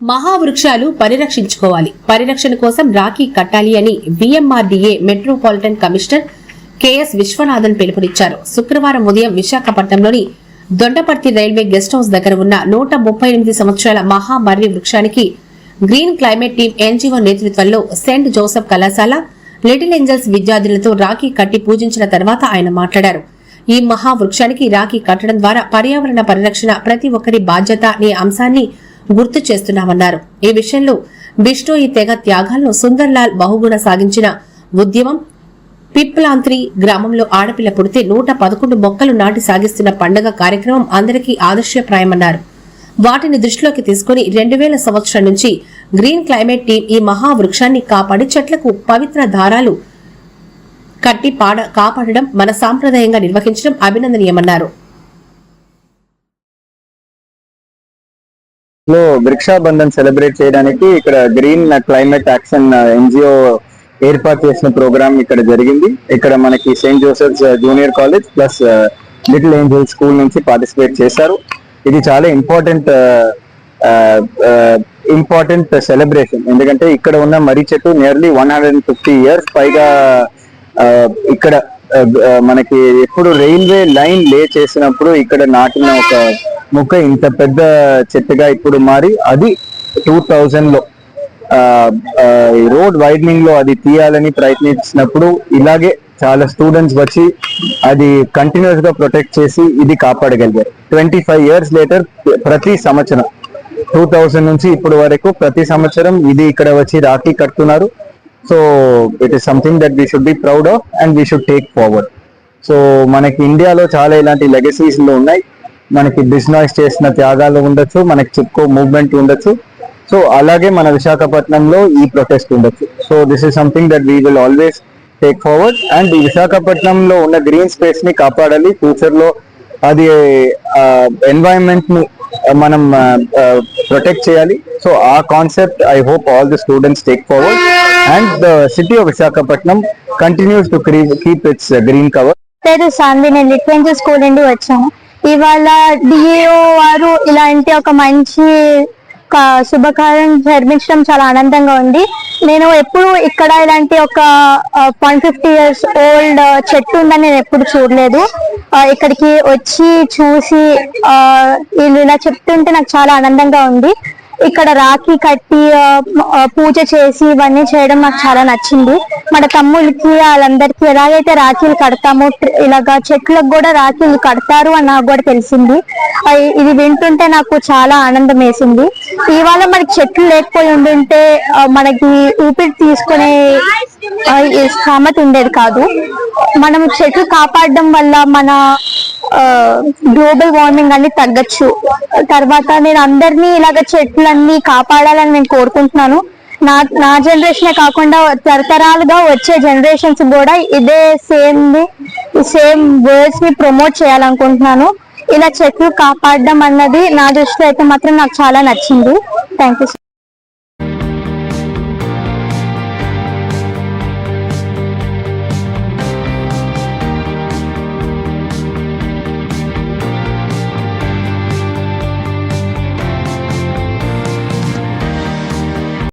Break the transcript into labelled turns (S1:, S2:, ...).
S1: మహావృక్షాలు పరిరక్షించుకోవాలి. పరిరక్షణ కోసం రాఖీ కట్టాలి అని VMRDA metropolitan commissioner KS Viswanathan పిలుపునిచ్చారు. శుక్రవారం ఉదయం విశాఖపట్నంలోని దొండపర్తి రైల్వే గెస్ట్ హౌస్ దగ్గర ఉన్న నూట ముప్పై ఎనిమిది సంవత్సరాల మహామర్రి వృక్షానికి గ్రీన్ క్లైమేట్ టీం ఎన్జీఓ నేతృత్వంలో సెయింట్ జోసెఫ్ కళాశాల లిటిల్ ఏంజల్స్ విద్యార్థులతో రాఖీ కట్టి పూజించిన తర్వాత ఆయన మాట్లాడారు. ఈ మహావృక్షానికి రాఖీ కట్టడం ద్వారా పర్యావరణ పరిరక్షణ ప్రతి ఒక్కరి బాధ్యత అనే అంశాన్ని గుర్తు చేస్తున్నామన్నారు. ఈ విషయంలో బిష్ణోయి తెగ త్యాగాలను సుందర్లాల్ బహుగుణ సాగించిన ఉద్యమం పిప్లాంత్రి గ్రామంలో ఆడపిల్ల పుడితే నూట పదకొండు మొక్కలు నాటి సాగిస్తున్న పండగ కార్యక్రమం అందరికీ ఆదర్శప్రాయమన్నారు. వాటిని దృష్టిలోకి తీసుకుని రెండు వేల సంవత్సరం నుంచి గ్రీన్ క్లైమేట్ టీం ఈ మహావృక్షాన్ని కాపాడి చెట్లకు పవిత్ర దారాలు కట్టి పాడ కాపాడడం మన సాంప్రదాయంగా నిర్వహించడం అభినందనీయమన్నారు.
S2: లో వృక్షాబంధన్ సెలబ్రేట్ చేయడానికి ఇక్కడ గ్రీన్ క్లైమేట్ యాక్షన్ ఎన్జిఓ ఏర్పాటు చేసిన ప్రోగ్రామ్ ఇక్కడ జరిగింది. ఇక్కడ మనకి Saint Joseph's junior college plus Little Angel school నుంచి పార్టిసిపేట్ చేశారు. ఇది చాలా ఇంపార్టెంట్ ఇంపార్టెంట్ సెలబ్రేషన్. ఎందుకంటే ఇక్కడ ఉన్న మర్రి చెట్టు nearly one hundred and fifty years పైగా ఇక్కడ మనకి ఎప్పుడు రైల్వే లైన్ లే చేసినప్పుడు ఇక్కడ నాటిన ఒక మొక్క ఇంత పెద్ద చెట్టుగా ఇప్పుడు మారి అది టూ థౌజండ్లో రోడ్ వైడనింగ్లో అది తీయాలని ప్రయత్నించినప్పుడు ఇలాగే చాలా స్టూడెంట్స్ వచ్చి అది కంటిన్యూస్గా ప్రొటెక్ట్ చేసి ఇది కాపాడగలిగారు. ట్వంటీ ఫైవ్ ఇయర్స్ లేటర్ ప్రతి సంవత్సరం టూ థౌజండ్ నుంచి ఇప్పుడు వరకు ప్రతి సంవత్సరం ఇది ఇక్కడ వచ్చి రాఖీ కడుతున్నారు. So it is something that we should be proud of and we should take forward so మనకి ఇండియాలో చాలా ఇలాంటి లెగసీస్లో ఉన్నాయి. మనకి బిజినెస్ చేసిన త్యాగాలు ఉండొచ్చు మనకి చిప్కో మూవ్మెంట్ ఉండొచ్చు. సో అలాగే మన విశాఖపట్నంలో ఈ ప్రొటెస్ట్ ఉండొచ్చు. So this is something that we will always take forward and ఈ విశాఖపట్నంలో ఉన్న గ్రీన్ స్పేస్ని కాపాడాలి. ఫ్యూచర్లో అది ఎన్వైరన్మెంట్ని మనం ప్రొటెక్ట్ చేయాలి. సో ఆ concept I hope all the students take forward and the city of Visakhapatnam continues to keep its green cover
S3: పేరు సాన్వి నేను స్కూల్ నుండి వచ్చాను ఇవాళ డిఏఓ వారు ఇలాంటి ఒక మంచి శుభకార్యం జరిపించడం చాలా ఆనందంగా ఉంది. నేను ఎప్పుడు ఇక్కడ ఇలాంటి ఒక వన్ ఫిఫ్టీ ఇయర్స్ ఓల్డ్ చెట్టు ఉందని నేను ఎప్పుడు చూడలేదు. ఇక్కడికి వచ్చి చూసి వీళ్ళు ఇలా చెప్తుంటే నాకు చాలా ఆనందంగా ఉంది. ఇక్కడ రాఖీ కట్టి పూజ చేసి ఇవన్నీ చేయడం నాకు చాలా నచ్చింది. మన తమ్ముళ్ళకి వాళ్ళందరికీ ఎలాగైతే రాఖీలు కడతామో ఇలాగా చెట్లకు కూడా రాఖీలు కడతారు అని నాకు కూడా తెలిసింది. ఇది వింటుంటే నాకు చాలా ఆనందం వేసింది. ఇవాళ మనకి చెట్లు లేకపోయి ఉండుంటే మనకి ఊపిరి తీసుకునే స్థామత ఉండేది కాదు. మనం చెట్లు కాపాడడం వల్ల మన గ్లోబల్ వార్మింగ్ అన్ని తగ్గచ్చు. తర్వాత నేను అందరినీ ఇలాగ చెట్లన్నీ కాపాడాలని నేను కోరుకుంటున్నాను. నా నా జనరేషనే కాకుండా తరతరాలుగా వచ్చే జనరేషన్స్ కూడా ఇదే సేమ్ సేమ్ వర్డ్స్ని ప్రమోట్ చేయాలనుకుంటున్నాను. ఇలా చెట్లు కాపాడడం అన్నది నా దృష్టిలో అయితే మాత్రం నాకు చాలా నచ్చింది. Thank you